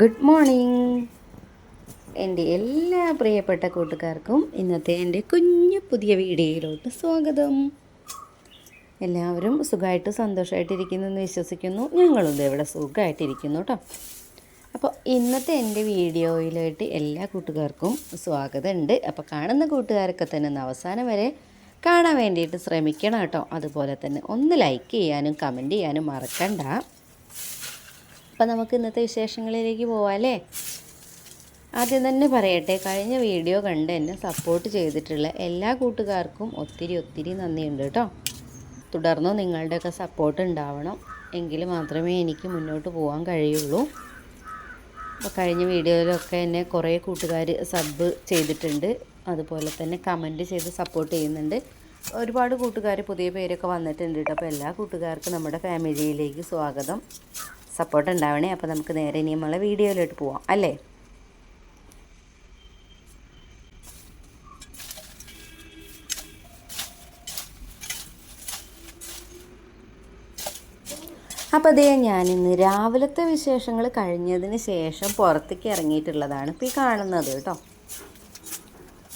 Good morning എന്റെ എല്ലാ പ്രിയപ്പെട്ട കൂട്ടുകാർക്കും ഇന്നത്തെ എന്റെ കുഞ്ഞു പുതിയ വീഡിയോയിലോട്ട് സ്വാഗതം. എല്ലാവരും സുഖമായിട്ട് സന്തോഷമായിട്ടിരിക്കുന്നു എന്ന് വിശ്വസിക്കുന്നു. ഞങ്ങളും ഇവിടെ സുഖമായിട്ടിരിക്കുന്നു കേട്ടോ അപ്പോൾ ഇന്നത്തെ എന്റെ വീഡിയോയിലായിട്ട് എല്ലാ കൂട്ടുകാർക്കും സ്വാഗതമുണ്ട്. അപ്പോൾ കാണുന്ന കൂട്ടുകാരൊക്കെ തന്നെ ഒന്ന് അവസാനം വരെ കാണാൻ വേണ്ടിയിട്ട് ശ്രമിക്കണം കേട്ടോ അതുപോലെ തന്നെ ഒന്ന് ലൈക്ക് ചെയ്യാനും കമന്റ് ചെയ്യാനും മറക്കണ്ട. അപ്പം നമുക്ക് ഇന്നത്തെ വിശേഷങ്ങളിലേക്ക് പോവാല്ലേ ആദ്യം തന്നെ പറയട്ടെ കഴിഞ്ഞ വീഡിയോ കണ്ട് എന്നെ സപ്പോർട്ട് ചെയ്തിട്ടുള്ള എല്ലാ കൂട്ടുകാർക്കും ഒത്തിരി ഒത്തിരി നന്ദിയുണ്ട് കേട്ടോ. തുടർന്നും നിങ്ങളുടെയൊക്കെ സപ്പോർട്ട് ഉണ്ടാവണം. എങ്കിൽ മാത്രമേ എനിക്ക് മുന്നോട്ട് പോകാൻ കഴിയുള്ളൂ. അപ്പോൾ കഴിഞ്ഞ വീഡിയോയിലൊക്കെ എന്നെ കുറേ കൂട്ടുകാർ സബ് ചെയ്തിട്ടുണ്ട്. അതുപോലെ തന്നെ കമന്റ് ചെയ്ത് സപ്പോർട്ട് ചെയ്യുന്നുണ്ട്. ഒരുപാട് കൂട്ടുകാർ പുതിയ പേരൊക്കെ വന്നിട്ടുണ്ട് കേട്ടോ. അപ്പോൾ എല്ലാ കൂട്ടുകാർക്കും നമ്മുടെ ഫാമിലിയിലേക്ക് സ്വാഗതം. സപ്പോർട്ട് ഉണ്ടാവണേ അപ്പോൾ നമുക്ക് നേരെ ഇനി നമ്മളെ വീഡിയോയിലോട്ട് പോവാം. അല്ലേ? അപ്പോൾ അതേ ഞാനിന്ന് രാവിലത്തെ വിശേഷങ്ങൾ കഴിഞ്ഞതിന് ശേഷം പുറത്തേക്ക് ഇറങ്ങിയിട്ടുള്ളതാണ് ഇപ്പോൾ ഈ കാണുന്നത് കേട്ടോ.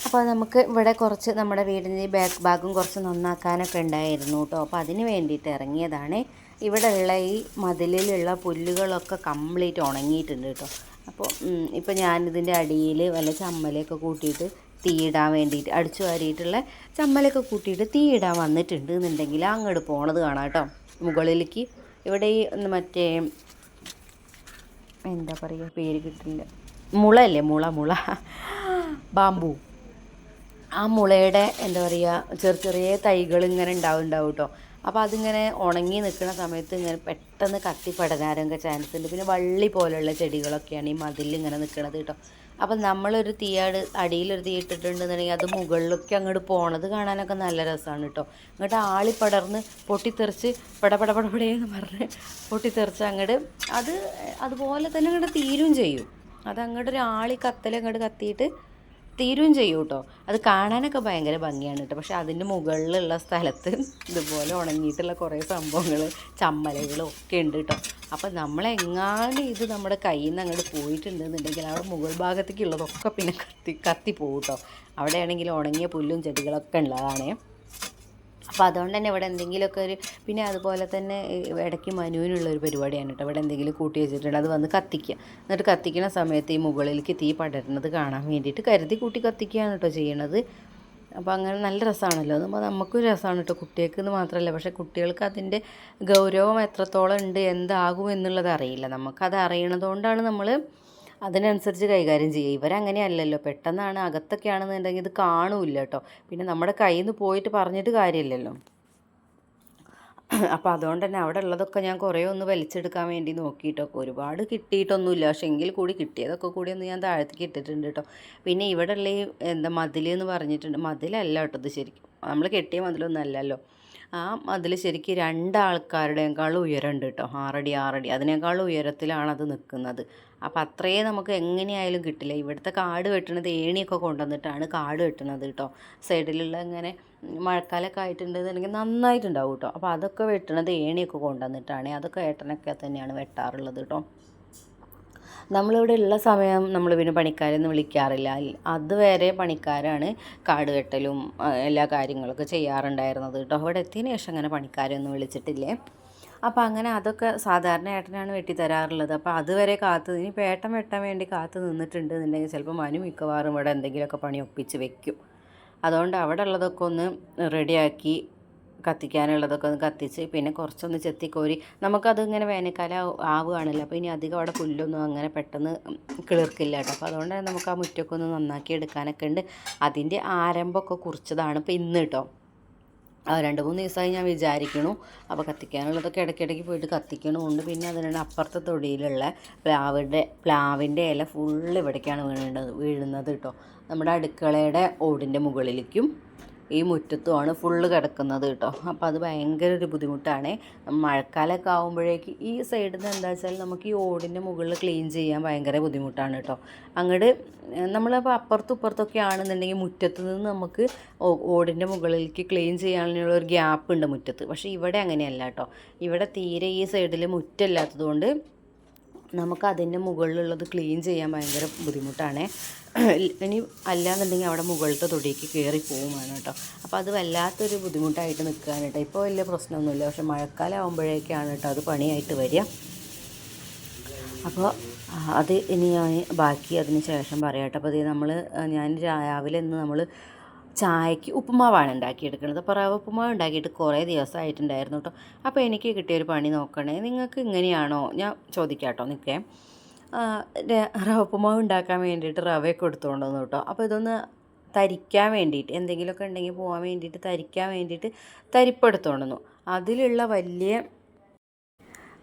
അപ്പോൾ നമുക്ക് ഇവിടെ കുറച്ച് നമ്മുടെ വീടിന്റെ ബാക്ക് ഭാഗം കുറച്ച് നന്നാക്കാനൊക്കെ ഉണ്ടായിരുന്നു കേട്ടോ. അപ്പോൾ അതിന് വേണ്ടിയിട്ട് ഇറങ്ങിയതാണ്. ഇവിടെ ഉള്ള ഈ മതിലിലുള്ള പുല്ലുകളൊക്കെ കംപ്ലീറ്റ് ഉണങ്ങിയിട്ടുണ്ട് കേട്ടോ. അപ്പോൾ ഇപ്പോൾ ഞാനിതിന്റെ അടിയിൽ വല്ല ചമ്മലൊക്കെ കൂട്ടിയിട്ട് തീയിടാൻ വേണ്ടിയിട്ട് അടിച്ചു വാരിയിട്ടുള്ള ചമ്മലൊക്കെ കൂട്ടിയിട്ട് തീയിടാൻ വന്നിട്ടുണ്ട് എന്നുണ്ടെങ്കിൽ അങ്ങോട്ട് പോണത് കാണാം കേട്ടോ. മുകളിലേക്ക് ഇവിടെ ഈ മറ്റേ എന്താ പറയുക പേര് കിട്ടില്ല മുളയല്ലേ മുള മുള. ബാമ്പു ആ മുളയുടെ എന്താ പറയുക ചെറിയ ചെറിയ തൈകൾ ഇങ്ങനെ ഉണ്ടാവും ഉണ്ടാവും കേട്ടോ. അപ്പോൾ അതിങ്ങനെ ഉണങ്ങി നിൽക്കുന്ന സമയത്ത് ഇങ്ങനെ പെട്ടെന്ന് കത്തിപ്പടരാനൊക്കെ ചാൻസ് ഉണ്ട്. പിന്നെ വള്ളി പോലെയുള്ള ചെടികളൊക്കെയാണ് ഈ മതിൽ ഇങ്ങനെ നിൽക്കുന്നത് കേട്ടോ. അപ്പം നമ്മളൊരു തീയാട് അടിയിലൊരു തീ ഇട്ടിട്ടുണ്ടെന്നുണ്ടെങ്കിൽ അത് മുകളിലൊക്കെ അങ്ങോട്ട് പോണത് കാണാനൊക്കെ നല്ല രസമാണ് കേട്ടോ. അങ്ങോട്ട് ആളി പടർന്ന് പൊട്ടിത്തെറിച്ച് പടപടപടപടേന്ന് പറഞ്ഞ് പൊട്ടിത്തെറിച്ച് അങ്ങോട്ട് അത് അതുപോലെ തന്നെ അങ്ങോട്ട് തീരും ചെയ്യും. അത് അങ്ങോട്ട് ഒരു ആളി കത്തൽ അങ്ങോട്ട് കത്തിയിട്ട് തീരുകയും ചെയ്യും കേട്ടോ. അത് കാണാനൊക്കെ ഭയങ്കര ഭംഗിയാണ് കേട്ടോ. പക്ഷെ അതിന്റെ മുകളിലുള്ള സ്ഥലത്ത് ഇതുപോലെ ഉണങ്ങിയിട്ടുള്ള കുറേ സംഭവങ്ങൾ ചമ്മലകളും ഒക്കെ ഉണ്ട് കേട്ടോ. അപ്പം നമ്മളെങ്ങാനും ഇത് നമ്മുടെ കയ്യിൽ നിന്ന് അങ്ങോട്ട് പോയിട്ടുണ്ടെന്നുണ്ടെങ്കിൽ അവിടെ മുകൾ ഭാഗത്തേക്കുള്ളതൊക്കെ പിന്നെ കത്തി കത്തി പോകും കേട്ടോ. അവിടെയാണെങ്കിൽ ഉണങ്ങിയ പുല്ലും ചെടികളൊക്കെ ഉള്ളതാണേ. അപ്പോൾ അതുകൊണ്ട് തന്നെ ഇവിടെ എന്തെങ്കിലുമൊക്കെ ഒരു പിന്നെ അതുപോലെ തന്നെ ഇടയ്ക്ക് മനുവിനുള്ള ഒരു പരിപാടിയാണ് കേട്ടോ. ഇവിടെ എന്തെങ്കിലും കൂട്ടി വെച്ചിട്ടുണ്ട്. അത് വന്ന് കത്തിക്കുക. എന്നിട്ട് കത്തിക്കുന്ന സമയത്ത് ഈ മുകളിലേക്ക് തീ പടരുന്നത് കാണാൻ വേണ്ടിയിട്ട് കരുതി കൂട്ടി കത്തിക്കുകയാണ് കേട്ടോ ചെയ്യണത്. അപ്പോൾ അങ്ങനെ നല്ല രസമാണല്ലോ. അതുമ്പോൾ നമുക്കും രസമാണ് കേട്ടോ കുട്ടികൾക്ക് എന്ന് മാത്രമല്ല. പക്ഷേ കുട്ടികൾക്ക് അതിന്റെ ഗൗരവം എത്രത്തോളം ഉണ്ട് എന്താകും എന്നുള്ളത് അറിയില്ല. നമുക്കത് അറിയണതുകൊണ്ടാണ് നമ്മൾ അതിനനുസരിച്ച് കൈകാര്യം ചെയ്യുക. ഇവരങ്ങനെയല്ലല്ലോ. പെട്ടെന്നാണ് അകത്തൊക്കെ ആണെന്നുണ്ടെങ്കിൽ ഇത് കാണൂല്ല കേട്ടോ. പിന്നെ നമ്മുടെ കയ്യിൽ നിന്ന് പോയിട്ട് പറഞ്ഞിട്ട് കാര്യമില്ലല്ലോ. അപ്പോൾ അതുകൊണ്ട് തന്നെ അവിടെ ഉള്ളതൊക്കെ ഞാൻ കുറേ ഒന്ന് വലിച്ചെടുക്കാൻ വേണ്ടി നോക്കിയിട്ടൊക്കെ ഒരുപാട് കിട്ടിയിട്ടൊന്നുമില്ല. പക്ഷേ എങ്കിൽ കൂടി കിട്ടിയതൊക്കെ കൂടി ഒന്ന് ഞാൻ താഴത്തേക്ക് ഇട്ടിട്ടുണ്ട് കേട്ടോ. പിന്നെ ഇവിടെ ഉള്ള ഈ എന്താ മതിൽ എന്ന് പറഞ്ഞിട്ടുണ്ട്. മതിലല്ല കേട്ടോ ഇത് ശരിക്കും. നമ്മൾ കെട്ടിയ മതിലൊന്നും അല്ലല്ലോ. ആ അതിൽ ശരിക്കും രണ്ടാൾക്കാരുടെക്കാളും ഉയരമുണ്ട് കേട്ടോ ആറടി ആറടി. അതിനേക്കാളും ഉയരത്തിലാണ് അത് നിൽക്കുന്നത് അപ്പം അത്രയേ നമുക്ക് എങ്ങനെയായാലും കിട്ടില്ല. ഇവിടുത്തെ കാട് വെട്ടുന്നത് ഏണിയൊക്കെ കൊണ്ടുവന്നിട്ടാണ് കാട് വെട്ടണത് കേട്ടോ സൈഡിലുള്ള ഇങ്ങനെ മഴക്കാലമൊക്കെ ആയിട്ടുണ്ടെന്നുണ്ടെങ്കിൽ നന്നായിട്ടുണ്ടാവും കേട്ടോ അപ്പോൾ അതൊക്കെ വെട്ടുന്നത് ഏണിയൊക്കെ കൊണ്ടുവന്നിട്ടാണ്. അതൊക്കെ ഏട്ടനൊക്കെ തന്നെയാണ് വെട്ടാറുള്ളത് കേട്ടോ നമ്മളിവിടെ ഉള്ള സമയം നമ്മൾ പിന്നെ പണിക്കാരൊന്നും വിളിക്കാറില്ല. അതുവരെ പണിക്കാരാണ് കാട് വെട്ടലും എല്ലാ കാര്യങ്ങളൊക്കെ ചെയ്യാറുണ്ടായിരുന്നത് കേട്ടോ. അവിടെ എത്തിയതിന് ശേഷം അങ്ങനെ പണിക്കാരൊന്നും വിളിച്ചിട്ടില്ലേ? അപ്പോൾ അങ്ങനെ അതൊക്കെ സാധാരണ ഏട്ടനാണ് വെട്ടി തരാറുള്ളത്. അപ്പോൾ അതുവരെ കാത്ത് ഇനി ഏട്ടൻ വെട്ടാൻ വേണ്ടി കാത്ത് നിന്നിട്ടുണ്ട് എന്നുണ്ടെങ്കിൽ ചിലപ്പോൾ മനു മിക്കവാറും ഇവിടെ എന്തെങ്കിലുമൊക്കെ പണി ഒപ്പിച്ച് വെക്കും. അതുകൊണ്ട് അവിടെ ഉള്ളതൊക്കെ ഒന്ന് റെഡിയാക്കി കത്തിക്കാനുള്ളതൊക്കെ ഒന്ന് കത്തിച്ച് പിന്നെ കുറച്ചൊന്ന് ചെത്തിക്കോരി. നമുക്കത് ഇങ്ങനെ വേനൽക്കാലം ആവുകയാണല്ലോ. അപ്പോൾ ഇനി അധികം അവിടെ പുല്ലൊന്നും അങ്ങനെ പെട്ടെന്ന് കിളിർക്കില്ല കേട്ടോ. അപ്പോൾ അതുകൊണ്ട് നമുക്ക് ആ മുറ്റൊക്കെ ഒന്ന് നന്നാക്കി എടുക്കാനൊക്കെ ഉണ്ട്. അതിന്റെ ആരംഭമൊക്കെ കുറിച്ചതാണ് ഇപ്പോൾ ഇന്ന് കേട്ടോ. രണ്ട് മൂന്ന് ദിവസമായി ഞാൻ വിചാരിക്കണു. അപ്പോൾ കത്തിക്കാനുള്ളതൊക്കെ ഇടയ്ക്കിടയ്ക്ക് പോയിട്ട് കത്തിക്കണമുണ്ട് പിന്നെ അതിനുള്ള അപ്പുറത്തെ തൊടിയിലുള്ള പ്ലാവിന്റെ പ്ലാവിന്റെ ഇല ഫുള്ള് ഇവിടേക്കാണ് വീഴുന്നത് വീഴുന്നത് കേട്ടോ. നമ്മുടെ അടുക്കളയുടെ ഓടിന്റെ മുകളിലേക്കും ഈ മുറ്റത്തുമാണ് ഫുള്ള് കിടക്കുന്നത് കേട്ടോ. അപ്പോൾ അത് ഭയങ്കര ഒരു ബുദ്ധിമുട്ടാണ്. മഴക്കാലമൊക്കെ ആകുമ്പോഴേക്ക് ഈ സൈഡിൽ നിന്ന് എന്താ വെച്ചാൽ നമുക്ക് ഈ ഓടിന്റെ മുകളിൽ ക്ലീൻ ചെയ്യാൻ ഭയങ്കര ബുദ്ധിമുട്ടാണ് കേട്ടോ. അങ്ങോട്ട് നമ്മളപ്പോൾ അപ്പുറത്തും ഇപ്പുറത്തൊക്കെ ആണെന്നുണ്ടെങ്കിൽ മുറ്റത്ത് നിന്ന് നമുക്ക് ഓടിന്റെ മുകളിലേക്ക് ക്ലീൻ ചെയ്യാനുള്ള ഒരു ഗ്യാപ്പ് ഉണ്ട് മുറ്റത്ത്. പക്ഷേ ഇവിടെ അങ്ങനെയല്ല കേട്ടോ. ഇവിടെ തീരെ ഈ സൈഡിൽ മുറ്റമില്ലാത്തതുകൊണ്ട് നമുക്ക് അതിന്റെ മുകളിലുള്ളത് ക്ലീൻ ചെയ്യാൻ ഭയങ്കര ബുദ്ധിമുട്ടാണ്. ഇനി അല്ലാന്നുണ്ടെങ്കിൽ അവിടെ മുകളിലത്തെ തൊടിയിലേക്ക് കയറി പോകുമാണ് കേട്ടോ. അപ്പോൾ അത് വല്ലാത്തൊരു ബുദ്ധിമുട്ടായിട്ട് നിൽക്കുകയാണ് കേട്ടോ. ഇപ്പോൾ വലിയ പ്രശ്നമൊന്നുമില്ല. പക്ഷേ മഴക്കാലം ആകുമ്പോഴേക്കാണ് കേട്ടോ അത് പണിയായിട്ട് വരിക. അപ്പോൾ അത് ഇനി ഞാൻ ബാക്കി അതിന് ശേഷം പറയാം കേട്ടോ. അപ്പോൾ നമ്മൾ ഞാൻ രാവിലെ ഇന്ന് നമ്മൾ ചായക്ക് ഉപ്പുമാവാണ് ഉണ്ടാക്കിയെടുക്കുന്നത്. അപ്പോൾ റവ ഉപ്പുമാവ് ഉണ്ടാക്കിയിട്ട് കുറേ ദിവസമായിട്ടുണ്ടായിരുന്നു കേട്ടോ അപ്പോൾ എനിക്ക് കിട്ടിയൊരു പണി നോക്കണേ. നിങ്ങൾക്ക് ഇങ്ങനെയാണോ? ഞാൻ ചോദിക്കാം കേട്ടോ നിൽക്കേ റവ ഉപ്പുമാവ് ഉണ്ടാക്കാൻ വേണ്ടിയിട്ട് റവയൊക്കെ എടുത്തുകൊണ്ട് വന്നു കേട്ടോ അപ്പോൾ ഇതൊന്ന് തരിക്കാൻ വേണ്ടിയിട്ട് എന്തെങ്കിലുമൊക്കെ ഉണ്ടെങ്കിൽ പോകാൻ വേണ്ടിയിട്ട് തരിക്കാൻ വേണ്ടിയിട്ട് തരിപ്പെടുത്തുകൊണ്ട് വന്നു അതിലുള്ള വലിയ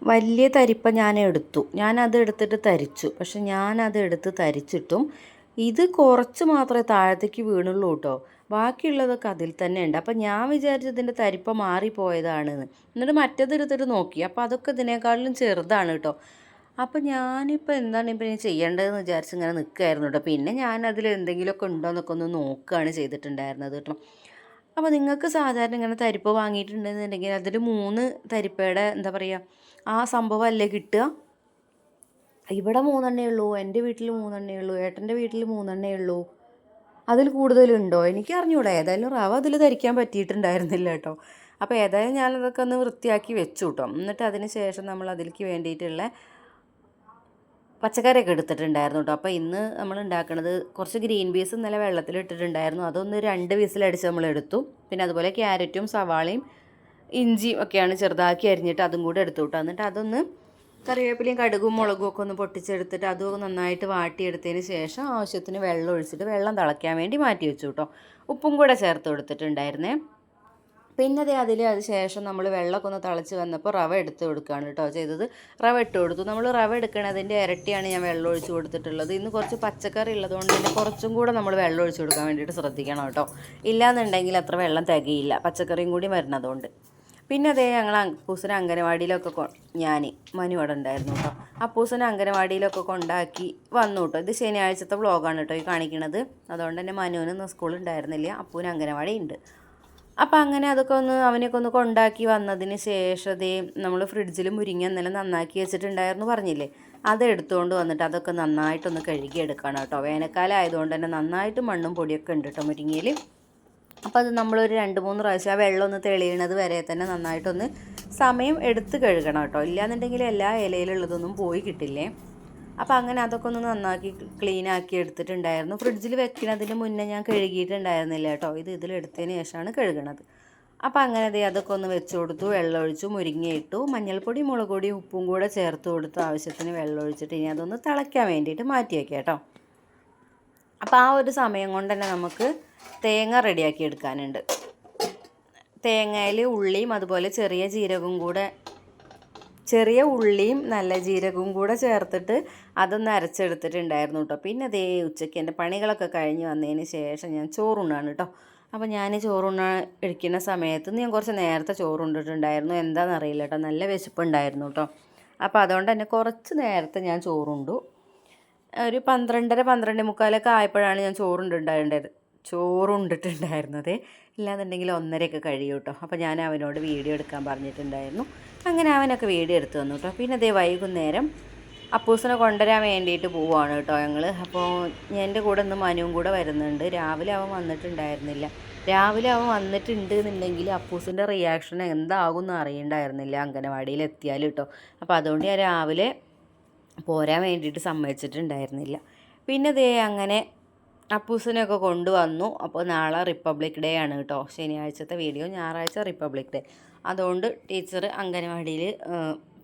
വലിയ തരിപ്പ ഞാൻ എടുത്തു. ഞാനത് എടുത്തിട്ട് തരിച്ചു. പക്ഷെ ഞാനത് എടുത്ത് തരിച്ചിട്ടും ഇത് കുറച്ച് മാത്രമേ താഴത്തേക്ക് വീണുള്ളൂ കേട്ടോ ബാക്കിയുള്ളതൊക്കെ അതിൽ തന്നെ ഉണ്ട് അപ്പം ഞാൻ വിചാരിച്ചതിന്റെ തരിപ്പ മാറിപ്പോയതാണെന്ന്. എന്നിട്ട് മറ്റേത് എടുത്തിട്ട് നോക്കി. അപ്പോൾ അതൊക്കെ ഇതിനേക്കാളിലും ചെറുതാണ് കേട്ടോ. അപ്പം ഞാനിപ്പോൾ എന്താണ് ഇപ്പം ചെയ്യേണ്ടതെന്ന് വിചാരിച്ച് ഇങ്ങനെ നിൽക്കുകയായിരുന്നു കേട്ടോ. പിന്നെ ഞാൻ അതിൽ എന്തെങ്കിലുമൊക്കെ ഉണ്ടോ എന്നൊക്കെ ഒന്ന് നോക്കുകയാണ് ചെയ്തിട്ടുണ്ടായിരുന്നത് കേട്ടോ. അപ്പോൾ നിങ്ങൾക്ക് സാധാരണ ഇങ്ങനെ തരിപ്പ് വാങ്ങിയിട്ടുണ്ടെന്നുണ്ടെങ്കിൽ അതിൽ മൂന്ന് തരിപ്പയുടെ എന്താ പറയുക ആ സംഭവം അല്ലേ കിട്ടുക? ഇവിടെ മൂന്നെണ്ണേ ഉള്ളൂ എന്റെ വീട്ടിൽ മൂന്നെണ്ണേ ഉള്ളൂ ഏട്ടന്റെ വീട്ടിൽ മൂന്നെണ്ണേ ഉള്ളൂ. അതിൽ കൂടുതലുണ്ടോ? എനിക്ക് അറിഞ്ഞൂടാ ഏതായാലും റവ അതിൽ ധരിക്കാൻ പറ്റിയിട്ടുണ്ടായിരുന്നില്ല കേട്ടോ. അപ്പോൾ ഏതായാലും ഞാനതൊക്കെ ഒന്ന് വൃത്തിയാക്കി വെച്ചു കേട്ടോ. എന്നിട്ട് അതിന് ശേഷം നമ്മൾ അതിലേക്ക് വേണ്ടിയിട്ടുള്ള പച്ചക്കറിയൊക്കെ എടുത്തിട്ടുണ്ടായിരുന്നു കേട്ടോ. അപ്പോൾ ഇന്ന് നമ്മൾ ഉണ്ടാക്കുന്നത് കുറച്ച് ഗ്രീൻ പീസ് ഇന്നലെ വെള്ളത്തിൽ ഇട്ടിട്ടുണ്ടായിരുന്നു. അതൊന്ന് രണ്ട് വിസിലടിച്ച് നമ്മൾ എടുത്തു. പിന്നെ അതുപോലെ ക്യാരറ്റും സവാളയും ഇഞ്ചിയും ഒക്കെയാണ് ചെറുതാക്കി അരിഞ്ഞിട്ട് അതും കൂടെ എടുത്തു കേട്ടോ. എന്നിട്ട് അതൊന്ന് കറിവേപ്പിലയും കടുകും മുളകും ഒക്കെ ഒന്ന് പൊട്ടിച്ചെടുത്തിട്ട് അതും നന്നായിട്ട് വാട്ടിയെടുത്തതിന് ശേഷം ആവശ്യത്തിന് വെള്ളം ഒഴിച്ചിട്ട് വെള്ളം തിളയ്ക്കാൻ വേണ്ടി മാറ്റി വെച്ചു കേട്ടോ. ഉപ്പും കൂടെ ചേർത്ത് കൊടുത്തിട്ടുണ്ടായിരുന്നേ. പിന്നെ അതേ അതിൽ അത് ശേഷം നമ്മൾ വെള്ളമൊക്കെ ഒന്ന് തിളച്ച് വന്നപ്പോൾ റവ എടുത്ത് കൊടുക്കുകയാണ് കേട്ടോ ചെയ്തത്. റവ ഇട്ട് കൊടുത്തു. നമ്മൾ റവ എടുക്കണതിന്റെ ഇരട്ടിയാണ് ഞാൻ വെള്ളം ഒഴിച്ച് കൊടുത്തിട്ടുള്ളത്. ഇന്ന് കുറച്ച് പച്ചക്കറി ഉള്ളതുകൊണ്ട് തന്നെ കുറച്ചും കൂടെ നമ്മൾ വെള്ളം ഒഴിച്ച് കൊടുക്കാൻ വേണ്ടിയിട്ട് ശ്രദ്ധിക്കണം കേട്ടോ. ഇല്ലാന്നുണ്ടെങ്കിൽ അത്ര വെള്ളം തികയില്ല. പച്ചക്കറിയും കൂടി വരുന്നതുകൊണ്ട്. പിന്നെ അതേ ഞങ്ങൾ അപ്പൂസിനെ അംഗനവാടിയിലൊക്കെ കൊ ഞാൻ മനു അവിടെ ഉണ്ടായിരുന്നു കേട്ടോ അപ്പൂസിനെ അംഗനവാടിയിലൊക്കെ കൊണ്ടാക്കി വന്നു കേട്ടോ ഇത് ശനിയാഴ്ചത്തെ വ്ളോഗാണ് കേട്ടോ ഈ കാണിക്കണത്. അതുകൊണ്ട് തന്നെ മനുവിനൊന്നും സ്കൂൾ ഉണ്ടായിരുന്നില്ല. അപ്പൂന് അംഗനവാടി ഉണ്ട് അപ്പം അങ്ങനെ അതൊക്കെ ഒന്ന് അവനെയൊക്കെ ഒന്ന് കൊണ്ടാക്കി വന്നതിന് ശേഷം ദേ നമ്മൾ ഫ്രിഡ്ജിൽ മുരിങ്ങ ഇന്നലെ നന്നാക്കി വെച്ചിട്ടുണ്ടായിരുന്നു പറഞ്ഞില്ലേ? അത് എടുത്തുകൊണ്ട് വന്നിട്ട് അതൊക്കെ നന്നായിട്ടൊന്ന് കഴുകി എടുക്കണം കേട്ടോ വേനൽക്കാലം ആയതുകൊണ്ട് തന്നെ നന്നായിട്ട് മണ്ണും പൊടിയൊക്കെ ഉണ്ട് കേട്ടോ മുരിങ്ങയിൽ അപ്പോൾ അത് നമ്മളൊരു രണ്ട് മൂന്ന് പ്രാവശ്യം ആ വെള്ളം ഒന്ന് തെളിയണത് വരെ തന്നെ നന്നായിട്ടൊന്ന് സമയം എടുത്ത് കഴുകണം കേട്ടോ. ഇല്ലാന്നുണ്ടെങ്കിൽ എല്ലാ ഇലയിലുള്ളതൊന്നും പോയി കിട്ടില്ലേ? അപ്പോൾ അങ്ങനെ അതൊക്കെ ഒന്ന് നന്നാക്കി ക്ലീൻ ആക്കി എടുത്തിട്ടുണ്ടായിരുന്നു. ഫ്രിഡ്ജിൽ വെക്കുന്നതിന് മുന്നേ ഞാൻ കഴുകിയിട്ടുണ്ടായിരുന്നില്ല കേട്ടോ. ഇത് ഇതിലെടുത്തതിന് ശേഷമാണ് കഴുകണത്. അപ്പോൾ അങ്ങനെ ദേ അതൊക്കെ ഒന്ന് വെച്ച് കൊടുത്തു വെള്ളമൊഴിച്ചു മുരിങ്ങയിട്ടു മഞ്ഞൾപ്പൊടി മുളക് പൊടി ഉപ്പും കൂടെ ചേർത്ത് കൊടുത്ത്. ആവശ്യത്തിന് വെള്ളമൊഴിച്ചിട്ട് ഇനി അതൊന്ന് തിളയ്ക്കാൻ വേണ്ടിയിട്ട് മാറ്റി വയ്ക്കാം കേട്ടോ. അപ്പോൾ ആ ഒരു സമയം കൊണ്ട് തന്നെ നമുക്ക് തേങ്ങ റെഡിയാക്കി എടുക്കാനുണ്ട്. തേങ്ങയിൽ ഉള്ളിയും അതുപോലെ ചെറിയ ജീരകവും കൂടെ ചെറിയ ഉള്ളിയും നല്ല ജീരകവും കൂടെ ചേർത്തിട്ട് അതൊന്ന് അരച്ചെടുത്തിട്ടുണ്ടായിരുന്നു കേട്ടോ പിന്നെ അതേ ഉച്ചയ്ക്ക് എന്റെ പണികളൊക്കെ കഴിഞ്ഞ് വന്നതിന് ശേഷം ഞാൻ ചോറുണ്ണാണ് കേട്ടോ അപ്പോൾ ഞാൻ ചോറുണ്ണ ഇടിക്കുന്ന സമയത്ത് ഞാൻ കുറച്ച് നേരത്തെ ചോറുണ്ടിട്ടുണ്ടായിരുന്നു. എന്താണെന്നറിയില്ല കേട്ടോ നല്ല വിശപ്പുണ്ടായിരുന്നു കേട്ടോ അപ്പോൾ അതുകൊണ്ട് തന്നെ കുറച്ച് നേരത്തെ ഞാൻ ചോറുണ്ടു ഒരു പന്ത്രണ്ടര പന്ത്രണ്ട് മുക്കാലൊക്കെ ആയപ്പോഴാണ് ഞാൻ ചോറുണ്ടുണ്ടായിരുന്നത് ചോറുണ്ടിട്ടുണ്ടായിരുന്നത്. ഇല്ലാന്നുണ്ടെങ്കിൽ ഒന്നരയൊക്കെ കഴിയും കേട്ടോ അപ്പോൾ ഞാൻ അവനോട് വീഡിയോ എടുക്കാൻ പറഞ്ഞിട്ടുണ്ടായിരുന്നു. അങ്ങനെ അവനൊക്കെ വീഡിയോ എടുത്തു തന്നു കേട്ടോ പിന്നെ അതേ വൈകുന്നേരം അപ്പൂസിനെ കൊണ്ടുവരാൻ വേണ്ടിയിട്ട് പോവുകയാണ് കേട്ടോ ഞങ്ങൾ അപ്പോൾ എന്റെ കൂടെ ഇന്ന് മനുവും കൂടെ വരുന്നുണ്ട്. രാവിലെ അവൻ വന്നിട്ടുണ്ടായിരുന്നില്ല. രാവിലെ അവൻ വന്നിട്ടുണ്ട് എന്നുണ്ടെങ്കിൽ അപ്പൂസിന്റെ റിയാക്ഷൻ എന്താകും എന്ന് അറിയണ്ടായിരുന്നില്ല. അംഗനവാടിയിൽ എത്തിയാൽ കേട്ടോ അപ്പോൾ അതുകൊണ്ട് ഞാൻ രാവിലെ പോരാൻ വേണ്ടിയിട്ട് സമ്മതിച്ചിട്ടുണ്ടായിരുന്നില്ല. പിന്നെ ദേ അങ്ങനെ അപ്പൂസിനെയൊക്കെ കൊണ്ടുവന്നു. അപ്പോൾ നാളെ റിപ്പബ്ലിക് ഡേ ആണ് കേട്ടോ. ശനിയാഴ്ചത്തെ വീഡിയോ ഞായറാഴ്ച റിപ്പബ്ലിക് ഡേ. അതുകൊണ്ട് ടീച്ചർ അംഗനവാടിയിൽ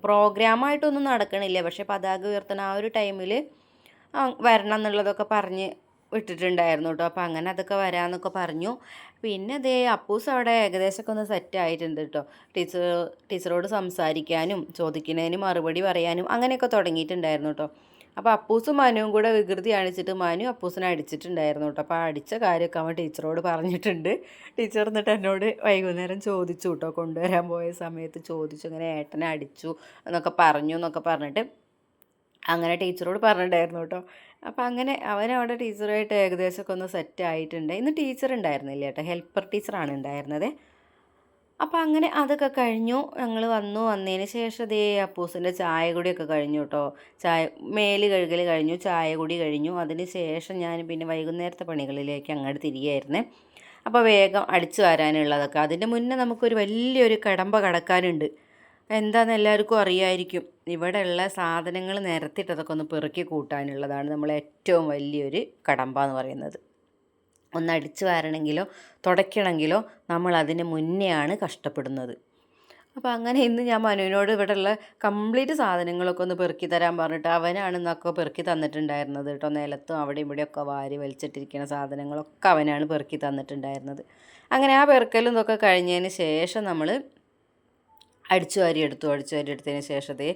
പ്രോഗ്രാമായിട്ടൊന്നും നടക്കണില്ല. പക്ഷേ പതാക ഉയർത്തുന്ന ആ ഒരു ടൈമിൽ വരണം എന്നുള്ളതൊക്കെ പറഞ്ഞ് വിട്ടിട്ടുണ്ടായിരുന്നു കേട്ടോ. അപ്പോൾ അങ്ങനെ അതൊക്കെ വരാമെന്നൊക്കെ പറഞ്ഞു. പിന്നെ അതേ അപ്പൂസ് അവിടെ ഏകദേശമൊക്കെ ഒന്ന് സെറ്റ് ആയിട്ടുണ്ട് കേട്ടോ. ടീച്ചർ ടീച്ചറോട് സംസാരിക്കാനും ചോദിക്കുന്നതിന് മറുപടി പറയാനും അങ്ങനെയൊക്കെ തുടങ്ങിയിട്ടുണ്ടായിരുന്നു കേട്ടോ. അപ്പോൾ അപ്പൂസും മനുവും കൂടെ വികൃതി കാണിച്ചിട്ട് മനു അപ്പൂസിനെ അടിച്ചിട്ടുണ്ടായിരുന്നു കേട്ടോ. അപ്പോൾ അടിച്ച കാര്യമൊക്കെ അവൻ ടീച്ചറോട് പറഞ്ഞിട്ടുണ്ട്. ടീച്ചർ എന്നിട്ട് എന്നോട് വൈകുന്നേരം ചോദിച്ചു കേട്ടോ കൊണ്ടുവരാൻ പോയ സമയത്ത് ചോദിച്ചു അങ്ങനെ ഏട്ടനെ അടിച്ചു എന്നൊക്കെ പറഞ്ഞു എന്നൊക്കെ പറഞ്ഞിട്ട് അങ്ങനെ ടീച്ചറോട് പറഞ്ഞിട്ടുണ്ടായിരുന്നു കേട്ടോ. അപ്പോൾ അങ്ങനെ അവൻ അവിടെ ടീച്ചറായിട്ട് ഏകദേശമൊക്കെ ഒന്ന് സെറ്റ് ആയിട്ടുണ്ട്. ഇന്ന് ടീച്ചർ ഉണ്ടായിരുന്നില്ല കേട്ടോ. ഹെൽപ്പർ ടീച്ചറാണ് ഉണ്ടായിരുന്നത്. അപ്പോൾ അങ്ങനെ അതൊക്കെ കഴിഞ്ഞു. ഞങ്ങൾ വന്നു. വന്നതിന് ശേഷം ദേ അപ്പൂസിന്റെ ചായ കുടിയൊക്കെ കഴിഞ്ഞു കേട്ടോ ചായ മേൽ കഴുകൽ കഴിഞ്ഞു. ചായ കുടി കഴിഞ്ഞു. അതിന് ശേഷം ഞാൻ പിന്നെ വൈകുന്നേരത്തെ പണികളിലേക്ക് അങ്ങോട്ട് തിരികെയായിരുന്നേ അപ്പോൾ വേഗം അടിച്ചു വരാനുള്ളതൊക്കെ. അതിന്റെ മുന്നേ നമുക്കൊരു വലിയൊരു കടമ്പ കടക്കാനുണ്ട്. എന്താണെന്ന് എല്ലാവർക്കും അറിയായിരിക്കും. ഇവിടെയുള്ള സാധനങ്ങൾ നിരത്തിയിട്ടതൊക്കെ ഒന്ന് പെറുക്കി കൂട്ടാനുള്ളതാണ് നമ്മൾ ഏറ്റവും വലിയൊരു കടമ്പ എന്ന് പറയുന്നത്. ഒന്ന് അടിച്ചു വാരണമെങ്കിലോ തുടയ്ക്കണമെങ്കിലോ നമ്മൾ അതിന് മുന്നെയാണ് കഷ്ടപ്പെടുന്നത്. അപ്പോൾ അങ്ങനെ ഇന്ന് ഞാൻ മനുവിനോട് ഇവിടെയുള്ള കംപ്ലീറ്റ് സാധനങ്ങളൊക്കെ ഒന്ന് പെറുക്കി തരാൻ പറഞ്ഞിട്ട് അവനാണ് ഇന്നൊക്കെ പെറുക്കി തന്നിട്ടുണ്ടായിരുന്നത് കേട്ടോ. നിലത്തും അവിടെ ഇവിടെയൊക്കെ വാരി വലിച്ചിട്ടിരിക്കുന്ന സാധനങ്ങളൊക്കെ അവനാണ് പെറുക്കി തന്നിട്ടുണ്ടായിരുന്നത്. അങ്ങനെ ആ പെറുക്കലും ഇതൊക്കെ കഴിഞ്ഞതിന് ശേഷം നമ്മൾ അടിച്ചു വാരി എടുത്തു. അടിച്ചു വാരി എടുത്തതിന് ശേഷത്തെ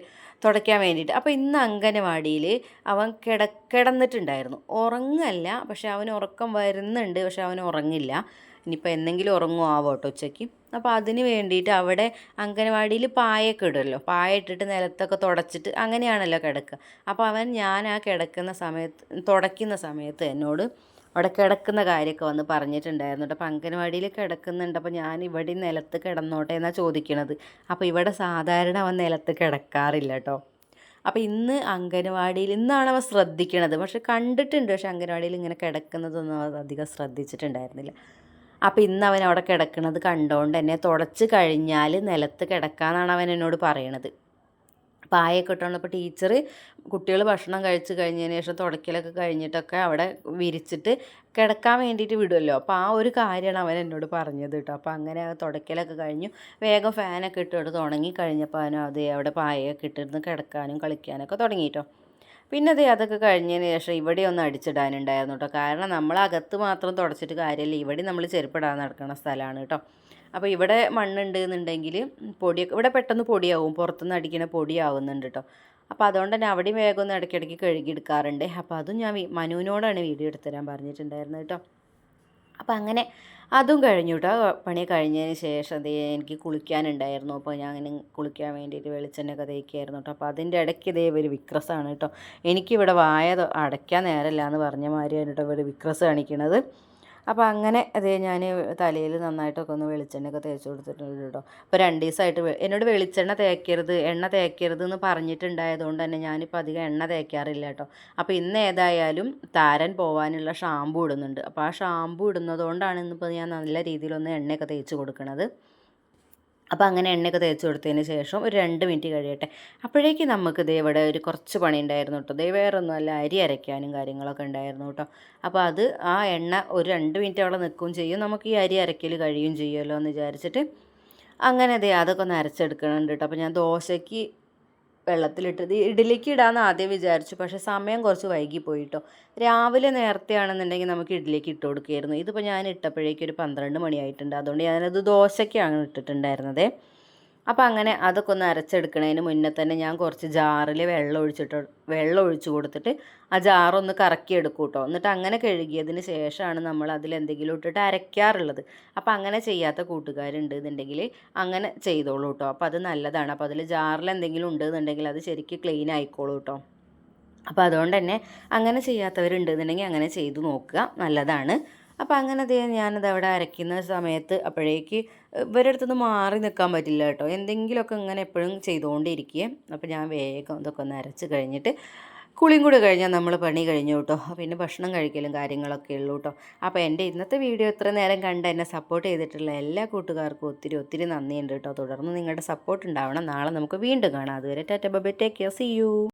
തുടയ്ക്കാൻ വേണ്ടിയിട്ട്. അപ്പോൾ ഇന്ന് അങ്കനവാടിയിൽ അവൻ കിട കിടന്നിട്ടുണ്ടായിരുന്നു. ഉറങ്ങല്ല. പക്ഷെ അവന് ഉറക്കം വരുന്നുണ്ട്. പക്ഷെ അവൻ ഉറങ്ങില്ല. ഇനിയിപ്പോൾ എന്തെങ്കിലും ഉറങ്ങുമോ കേട്ടോ ഉച്ചയ്ക്ക്. അപ്പോൾ അതിന് വേണ്ടിയിട്ട് അവിടെ അങ്കനവാടിയിൽ പായൊക്കെ ഇടുമല്ലോ പായ ഇട്ടിട്ട് നിലത്തൊക്കെ തുടച്ചിട്ട് അങ്ങനെയാണല്ലോ കിടക്കുക. അപ്പോൾ അവൻ ഞാൻ ആ കിടക്കുന്ന സമയത്ത് തുടയ്ക്കുന്ന സമയത്ത് എന്നോട് അവിടെ കിടക്കുന്ന കാര്യമൊക്കെ വന്ന് പറഞ്ഞിട്ടുണ്ടായിരുന്നു. കേട്ടോ അപ്പോൾ അങ്കനവാടിയിൽ കിടക്കുന്നുണ്ട്. അപ്പോൾ ഞാൻ ഇവിടെ നിലത്ത് കിടന്നോട്ടെ എന്നാണ് ചോദിക്കണത്. അപ്പോൾ ഇവിടെ സാധാരണ അവൻ നിലത്ത് കിടക്കാറില്ല കേട്ടോ. അപ്പോൾ ഇന്ന് അങ്കനവാടിയിൽ ഇന്നാണ് അവൻ ശ്രദ്ധിക്കണത്. പക്ഷെ കണ്ടിട്ടുണ്ട്. പക്ഷെ അങ്കനവാടിയിൽ ഇങ്ങനെ കിടക്കുന്നതൊന്നും അധികം ശ്രദ്ധിച്ചിട്ടുണ്ടായിരുന്നില്ല. അപ്പോൾ ഇന്ന് അവൻ അവിടെ കിടക്കുന്നത് കണ്ടുകൊണ്ട് എന്നെ തുടച്ച് കഴിഞ്ഞാൽ നിലത്ത് കിടക്കാമെന്നാണ് അവൻ എന്നോട് പറയണത്. പായൊക്കെ ഇട്ടുകൊണ്ടപ്പോൾ ടീച്ചർ കുട്ടികൾ ഭക്ഷണം കഴിച്ച് കഴിഞ്ഞതിന് ശേഷം തുടക്കലൊക്കെ കഴിഞ്ഞിട്ടൊക്കെ അവിടെ വിരിച്ചിട്ട് കിടക്കാൻ വേണ്ടിയിട്ട് വിടുമല്ലോ അപ്പോൾ ആ ഒരു കാര്യമാണ് അവൻ എന്നോട് പറഞ്ഞത് കേട്ടോ. അപ്പോൾ അങ്ങനെ തുടക്കലൊക്കെ കഴിഞ്ഞു. വേഗം ഫാനൊക്കെ ഇട്ടിട്ട് തുടങ്ങി കഴിഞ്ഞപ്പോൾ അവനും അത് അവിടെ പായൊക്കെ ഇട്ടിരുന്ന് കിടക്കാനും കളിക്കാനൊക്കെ തുടങ്ങി കേട്ടോ. പിന്നെ അതേ അതൊക്കെ കഴിഞ്ഞതിന് ശേഷം ഇവിടെ ഒന്ന് അടിച്ചിടാനുണ്ടായിരുന്നു കേട്ടോ. കാരണം നമ്മൾ അകത്ത് മാത്രം തുടച്ചിട്ട് കാര്യമില്ല. ഇവിടെ നമ്മൾ ചെരുപ്പിടാൻ നടക്കുന്ന സ്ഥലമാണ് കേട്ടോ. അപ്പോൾ ഇവിടെ മണ്ണുണ്ട് എന്നുണ്ടെങ്കിൽ പൊടിയൊക്കെ ഇവിടെ പെട്ടെന്ന് പൊടിയാവും പുറത്തുനിന്ന് അടിക്കുന്ന പൊടിയാവുന്നുണ്ട് കേട്ടോ അപ്പോൾ അതുകൊണ്ട് തന്നെ അവിടെയും വേഗം ഒന്ന് ഇടയ്ക്കിടയ്ക്ക് കഴുകിയെടുക്കാറുണ്ട്. അപ്പോൾ അതും ഞാൻ മനുവിനോടാണ് വീഡിയോ എടുത്ത് തരാൻ പറഞ്ഞിട്ടുണ്ടായിരുന്നത് കേട്ടോ അപ്പോൾ അങ്ങനെ അതും കഴിഞ്ഞു കേട്ടോ പണി കഴിഞ്ഞതിന് ശേഷം അതേ എനിക്ക് കുളിക്കാനുണ്ടായിരുന്നു. അപ്പോൾ ഞാൻ അങ്ങനെ കുളിക്കാൻ വേണ്ടിയിട്ട് വെളിച്ചെണ്ണയൊക്കെ തേക്കായിരുന്നു കേട്ടോ അപ്പോൾ അതിന്റെ ഇടയ്ക്ക് ഇതേ ഒരു വിക്രസാണ് കേട്ടോ എനിക്കിവിടെ വായ അടയ്ക്കാൻ നേരമില്ല എന്ന് പറഞ്ഞ മാതിരിയാണ് കേട്ടോ ഇവിടെ വിക്രസ് കാണിക്കണത്. അപ്പോൾ അങ്ങനെ അതേ ഞാൻ തലയിൽ നന്നായിട്ടൊക്കെ ഒന്ന് വെളിച്ചെണ്ണയൊക്കെ തേച്ച് കൊടുത്തിട്ടുണ്ട് കേട്ടോ അപ്പോൾ രണ്ട് ദിവസമായിട്ട് എന്നോട് വെളിച്ചെണ്ണ തേക്കരുത് എണ്ണ തേക്കരുത് എന്ന് പറഞ്ഞിട്ടുണ്ടായതുകൊണ്ട് തന്നെ ഞാനിപ്പോൾ അധികം എണ്ണ തേക്കാറില്ല കേട്ടോ അപ്പോൾ ഇന്ന് ഏതായാലും താരൻ പോവാനുള്ള ഷാമ്പു ഇടുന്നുണ്ട്. അപ്പോൾ ആ ഷാമ്പു ഇടുന്നതുകൊണ്ടാണ് ഇന്നിപ്പോൾ ഞാൻ നല്ല രീതിയിലൊന്ന് എണ്ണയൊക്കെ തേച്ച് കൊടുക്കണത്. അപ്പോൾ അങ്ങനെ എണ്ണയൊക്കെ തേച്ച് കൊടുത്തതിന് ശേഷം ഒരു രണ്ട് മിനിറ്റ് കഴിയട്ടെ. അപ്പോഴേക്ക് നമുക്ക് ദേ ഇവിടെ ഒരു കുറച്ച് പണി ഉണ്ടായിരുന്നു കേട്ടോ. ദേ വേറൊന്നും അല്ല അരി അരയ്ക്കാനും കാര്യങ്ങളൊക്കെ ഉണ്ടായിരുന്നു കേട്ടോ. അപ്പോൾ അത് ആ എണ്ണ ഒരു രണ്ട് മിനിറ്റ് അവിടെ നിൽക്കുകയും ചെയ്യും. നമുക്ക് ഈ അരി അരയ്ക്കൽ കഴിയും ചെയ്യുമല്ലോ എന്ന് വിചാരിച്ചിട്ട് അങ്ങനെ ദേ അതൊക്കെ ഒന്ന് അരച്ചെടുക്കണുണ്ട് കേട്ടോ. അപ്പോൾ ഞാൻ ദോശയ്ക്ക് വെള്ളത്തിലിട്ടത്. ഇഡ്ഡലിക്ക് ഇടാമെന്ന് ആദ്യം വിചാരിച്ചു. പക്ഷേ സമയം കുറച്ച് വൈകി പോയിട്ടോ രാവിലെ നേരത്തെ ആണെന്നുണ്ടെങ്കിൽ നമുക്ക് ഇഡ്ഡലിക്ക് ഇട്ട് കൊടുക്കുമായിരുന്നു. ഇതിപ്പോൾ ഞാൻ ഇട്ടപ്പോഴേക്കും ഒരു പന്ത്രണ്ട് മണിയായിട്ടുണ്ട്. അതുകൊണ്ട് ഞാനത് ദോശയ്ക്കാണ് ഇട്ടിട്ടുണ്ടായിരുന്നത്. അപ്പോൾ അങ്ങനെ അതൊക്കെ ഒന്ന് അരച്ചെടുക്കുന്നതിന് മുന്നേ തന്നെ ഞാൻ കുറച്ച് ജാറിൽ വെള്ളം ഒഴിച്ചിട്ട് വെള്ളം ഒഴിച്ചു കൊടുത്തിട്ട് ആ ജാറൊന്ന് കറക്കി എടുക്കും കേട്ടോ എന്നിട്ട് അങ്ങനെ കഴുകിയതിന് ശേഷമാണ് നമ്മൾ അതിൽ എന്തെങ്കിലും ഇട്ടിട്ട് അരയ്ക്കാറുള്ളത്. അപ്പോൾ അങ്ങനെ ചെയ്യാത്ത കൂട്ടുകാരുണ്ട് എന്നുണ്ടെങ്കിൽ അങ്ങനെ ചെയ്തോളൂ കേട്ടോ അപ്പോൾ അത് നല്ലതാണ്. അപ്പോൾ അതിൽ ജാറിൽ എന്തെങ്കിലും ഉണ്ട് എന്നുണ്ടെങ്കിൽ അത് ശരിക്കും ക്ലീൻ ആയിക്കോളൂ കേട്ടോ അപ്പോൾ അതുകൊണ്ട് തന്നെ അങ്ങനെ ചെയ്യാത്തവരുണ്ട് എന്നുണ്ടെങ്കിൽ അങ്ങനെ ചെയ്തു നോക്കുക. നല്ലതാണ്. അപ്പോൾ അങ്ങനെ ദേ ഞാനത് അവിടെ അരയ്ക്കുന്ന സമയത്ത് അപ്പോഴേക്ക് ഇവരുടെ അടുത്തുനിന്ന് മാറി നിൽക്കാൻ പറ്റില്ല കേട്ടോ. എന്തെങ്കിലുമൊക്കെ ഇങ്ങനെ എപ്പോഴും ചെയ്തുകൊണ്ടിരിക്കുക അപ്പോൾ ഞാൻ വേഗം ഇതൊക്കെ ഒന്ന് അരച്ച് കഴിഞ്ഞിട്ട് കുളിയും കൂടി കഴിഞ്ഞാൽ നമ്മൾ പണി കഴിഞ്ഞു കേട്ടോ. പിന്നെ ഭക്ഷണം കഴിക്കലും കാര്യങ്ങളൊക്കെ ഉള്ളൂ കേട്ടോ. അപ്പോൾ എന്റെ ഇന്നത്തെ വീഡിയോ ഇത്ര നേരം കണ്ട് എന്നെ സപ്പോർട്ട് ചെയ്തിട്ടുള്ള എല്ലാ കൂട്ടുകാർക്കും ഒത്തിരി ഒത്തിരി നന്ദിയുണ്ട് കേട്ടോ. തുടർന്ന് നിങ്ങളുടെ സപ്പോർട്ട് ഉണ്ടാവണം. നാളെ നമുക്ക് വീണ്ടും കാണാം. അതുവരെ tata bye take care see you